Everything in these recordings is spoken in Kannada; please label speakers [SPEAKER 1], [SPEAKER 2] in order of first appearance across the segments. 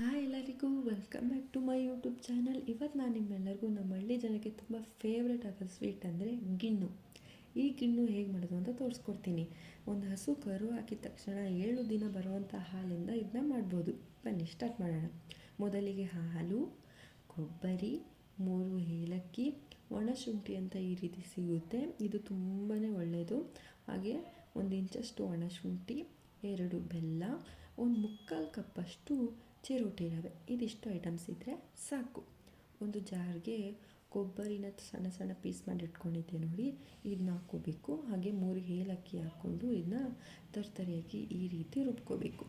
[SPEAKER 1] ಹಾಯ್ ಎಲ್ಲರಿಗೂ welcome back to my YouTube channel ಇವತ್ತು ನಾನು ನಿಮ್ಮೆಲ್ಲರಿಗೂ ನಮ್ಮ ಹಳ್ಳಿ ಜನಕ್ಕೆ ತುಂಬ ಫೇವ್ರೆಟ್ ಆದ ಸ್ವೀಟ್ ಅಂದರೆ ಗಿಣ್ಣು. ಈ ಗಿಣ್ಣು ಹೇಗೆ ಮಾಡೋದು ಅಂತ ತೋರಿಸ್ಕೊಡ್ತೀನಿ. ಒಂದು ಹಸು ಕರು ಹಾಕಿದ ತಕ್ಷಣ ಏಳು ದಿನ ಬರುವಂಥ ಹಾಲಿಂದ ಇದನ್ನ ಮಾಡ್ಬೋದು. ಬನ್ನಿ ಸ್ಟಾರ್ಟ್ ಮಾಡೋಣ. ಮೊದಲಿಗೆ ಹಾಲು, ಕೊಬ್ಬರಿ, ಮೂರು ಏಲಕ್ಕಿ ಒಣಶುಂಠಿ ಅಂತ ಈ ರೀತಿ ಸಿಗುತ್ತೆ. ಇದು ತುಂಬಾ ಒಳ್ಳೆಯದು ಹಾಗೆ ಒಂದು ಇಂಚಷ್ಟು ಒಣಶುಂಠಿ ಎರಡು ಬೆಲ್ಲ, ಒಂದು ಮುಕ್ಕಾಲು ಕಪ್ಪಷ್ಟು ಚಿರೋಟಿ ರವೆ. ಇದಿಷ್ಟು ಐಟಮ್ಸ್ ಇದ್ದರೆ ಸಾಕು. ಒಂದು ಜಾರ್ಗೆ ಕೊಬ್ಬರಿನ ಸಣ್ಣ ಸಣ್ಣ ಪೀಸ್ ಮಾಡಿ ಇಟ್ಕೊಂಡಿದ್ದೆ ನೋಡಿ. ಇದನ್ನ ಹಾಕ್ಕೋಬೇಕು. ಹಾಗೆ ಮೂರು ಏಲಕ್ಕಿ ಹಾಕ್ಕೊಂಡು ಇದನ್ನ ತರ್ತರಿಯಾಗಿ ಈ ರೀತಿ ರುಬ್ಕೋಬೇಕು.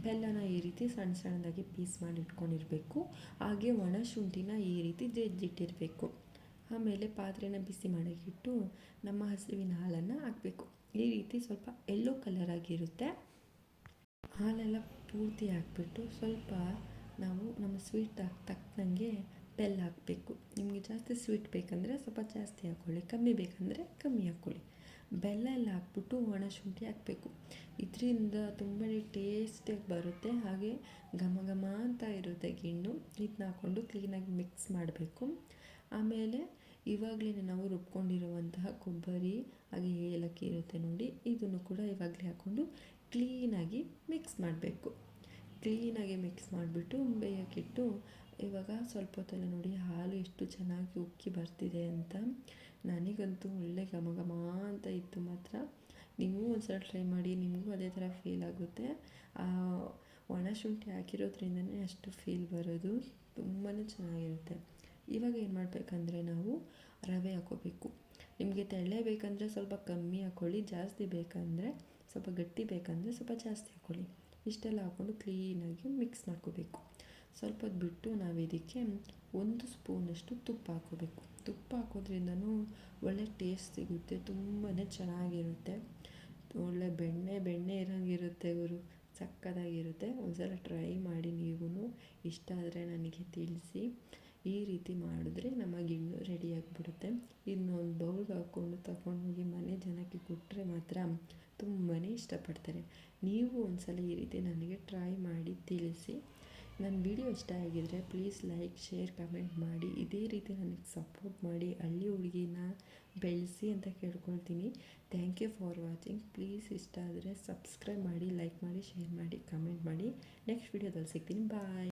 [SPEAKER 1] ಬೆಲ್ಲನ ಈ ರೀತಿ ಸಣ್ಣ ಸಣ್ಣದಾಗಿ ಪೀಸ್ ಮಾಡಿ ಇಟ್ಕೊಂಡಿರಬೇಕು. ಹಾಗೆ ಒಣ ಶುಂಠಿನ ಈ ರೀತಿ ಜಜ್ಜಿಟ್ಟಿರಬೇಕು. ಆಮೇಲೆ ಪಾತ್ರೆನ ಬಿಸಿ ಮಾಡೋಕ್ಕಿಟ್ಟು ನಮ್ಮ ಹಸುವಿನ ಹಾಲನ್ನು ಹಾಕಬೇಕು. ಈ ರೀತಿ ಸ್ವಲ್ಪ ಎಲ್ಲೋ ಕಲರ್ ಆಗಿರುತ್ತೆ. ಹಾಲೆಲ್ಲ ಪೂರ್ತಿ ಹಾಕ್ಬಿಟ್ಟು ಸ್ವಲ್ಪ ನಾವು ನಮ್ಮ ಸ್ವೀಟ್ ತಕ್ಕಂಗೆ ಬೆಲ್ಲ ಹಾಕಬೇಕು. ನಿಮಗೆ ಜಾಸ್ತಿ ಸ್ವೀಟ್ ಬೇಕಂದರೆ ಸ್ವಲ್ಪ ಜಾಸ್ತಿ ಹಾಕ್ಕೊಳ್ಳಿ ಕಮ್ಮಿ ಬೇಕಂದರೆ ಕಮ್ಮಿ ಹಾಕ್ಕೊಳ್ಳಿ ಬೆಲ್ಲ ಎಲ್ಲ ಹಾಕ್ಬಿಟ್ಟು ಒಣ ಶುಂಠಿ ಹಾಕಬೇಕು. ಇದರಿಂದ ತುಂಬಾ ಟೇಸ್ಟಿಯಾಗಿ ಬರುತ್ತೆ, ಹಾಗೆ ಘಮ ಘಮ ಅಂತ ಇರುತ್ತೆ ಗಿಣ್ಣು. ಇದನ್ನ ಹಾಕ್ಕೊಂಡು ಕ್ಲೀನಾಗಿ ಮಿಕ್ಸ್ ಮಾಡಬೇಕು. ಆಮೇಲೆ ಇವಾಗಲೇ ನಾವು ರುಬ್ಕೊಂಡಿರುವಂತಹ ಕೊಬ್ಬರಿ, ಹಾಗೆ ಏಲಕ್ಕಿ ಇರುತ್ತೆ ನೋಡಿ, ಇದನ್ನು ಕೂಡ ಇವಾಗಲೇ ಹಾಕ್ಕೊಂಡು ಕ್ಲೀನಾಗಿ ಮಿಕ್ಸ್ ಮಾಡಬೇಕು. ಕ್ಲೀನಾಗಿ ಮಿಕ್ಸ್ ಮಾಡಿಬಿಟ್ಟು ಬೇಯೋಕ್ಕಿಟ್ಟು ಇವಾಗ ಸ್ವಲ್ಪ ಹೊತ್ತಲ್ಲಿ ನೋಡಿ ಹಾಲು ಎಷ್ಟು ಚೆನ್ನಾಗಿ ಉಕ್ಕಿ ಬರ್ತಿದೆ ಅಂತ. ನನಗಂತೂ ಒಳ್ಳೆ ಘಮ ಘಮ ಅಂತ ಇತ್ತು ಮಾತ್ರ. ನೀವು ಒಂದ್ಸಲ ಟ್ರೈ ಮಾಡಿ, ನಿಮಗೂ ಅದೇ ಥರ ಫೀಲ್ ಆಗುತ್ತೆ. ಒಣ ಶುಂಠಿ ಹಾಕಿರೋದ್ರಿಂದನೇ ಅಷ್ಟು ಫೀಲ್ ಬರೋದು ತುಂಬಾ ಚೆನ್ನಾಗಿರುತ್ತೆ. ಇವಾಗ ಏನು ಮಾಡಬೇಕಂದ್ರೆ ನಾವು ರವೆ ಹಾಕೋಬೇಕು. ನಿಮಗೆ ತೆಳ್ಳೆ ಬೇಕಂದರೆ ಸ್ವಲ್ಪ ಕಮ್ಮಿ ಹಾಕ್ಕೊಳ್ಳಿ ಜಾಸ್ತಿ ಬೇಕಂದರೆ ಸ್ವಲ್ಪ ಗಟ್ಟಿ ಬೇಕಂದರೆ ಸ್ವಲ್ಪ ಜಾಸ್ತಿ ಹಾಕ್ಕೊಳ್ಳಿ ಇಷ್ಟೆಲ್ಲ ಹಾಕ್ಕೊಂಡು ಕ್ಲೀನಾಗಿ ಮಿಕ್ಸ್ ಮಾಡ್ಕೋಬೇಕು. ಸ್ವಲ್ಪ ಬಿಟ್ಟು ನಾವು ಇದಕ್ಕೆ ಒಂದು ಸ್ಪೂನಷ್ಟು ತುಪ್ಪ ಹಾಕೋಬೇಕು. ತುಪ್ಪ ಹಾಕೋದ್ರಿಂದನೂ ಒಳ್ಳೆ ಟೇಸ್ಟ್ ಸಿಗುತ್ತೆ ತುಂಬಾ ಚೆನ್ನಾಗಿರುತ್ತೆ. ಒಳ್ಳೆ ಬೆಣ್ಣೆ ಬೆಣ್ಣೆ ಇರೋಂಗಿರುತ್ತೆ ಗುರು, ಸಕ್ಕತ್ತಾಗಿರುತ್ತೆ. ಒಂದ್ಸಲ ಟ್ರೈ ಮಾಡಿ ನೀವು ಇಷ್ಟ ಆದರೆ ನನಗೆ ತಿಳಿಸಿ. ಈ ರೀತಿ ಮಾಡಿದ್ರೆ ನಮ್ಮ ಗಿಣ್ಣು ರೆಡಿ ಆಗಿಬಿಡುತ್ತೆ. ಇನ್ನೊಂದು ಬೌಲ್ಗೆ ಹಾಕ್ಕೊಂಡು ತಗೊಂಡೋಗಿ ಮನೆ ಜನಕ್ಕೆ ಕೊಟ್ಟರೆ ಮಾತ್ರ ತುಂಬಾ ಇಷ್ಟಪಡ್ತಾರೆ. ನೀವು ಒಂದ್ಸಲ ಈ ರೀತಿ ನನಗೆ ಟ್ರೈ ಮಾಡಿ ತಿಳಿಸಿ. ನನ್ನ ವಿಡಿಯೋ ಇಷ್ಟ ಆಗಿದರೆ ಪ್ಲೀಸ್ ಲೈಕ್ ಶೇರ್ ಕಮೆಂಟ್ ಮಾಡಿ. ಇದೇ ರೀತಿ ನನಗೆ ಸಪೋರ್ಟ್ ಮಾಡಿ. ಹಳ್ಳಿ ಹುಡುಗಿನ ಬೆಳೆಸಿ ಅಂತ ಕೇಳ್ಕೊಳ್ತೀನಿ. Thank you for watching please ಇಷ್ಟ ಆದರೆ ಸಬ್ಸ್ಕ್ರೈಬ್ ಮಾಡಿ ಲೈಕ್ ಮಾಡಿ ಶೇರ್ ಮಾಡಿ ಕಮೆಂಟ್ ಮಾಡಿ. ನೆಕ್ಸ್ಟ್ ವಿಡಿಯೋದಲ್ಲಿ ಸಿಗ್ತೀನಿ. ಬಾಯ್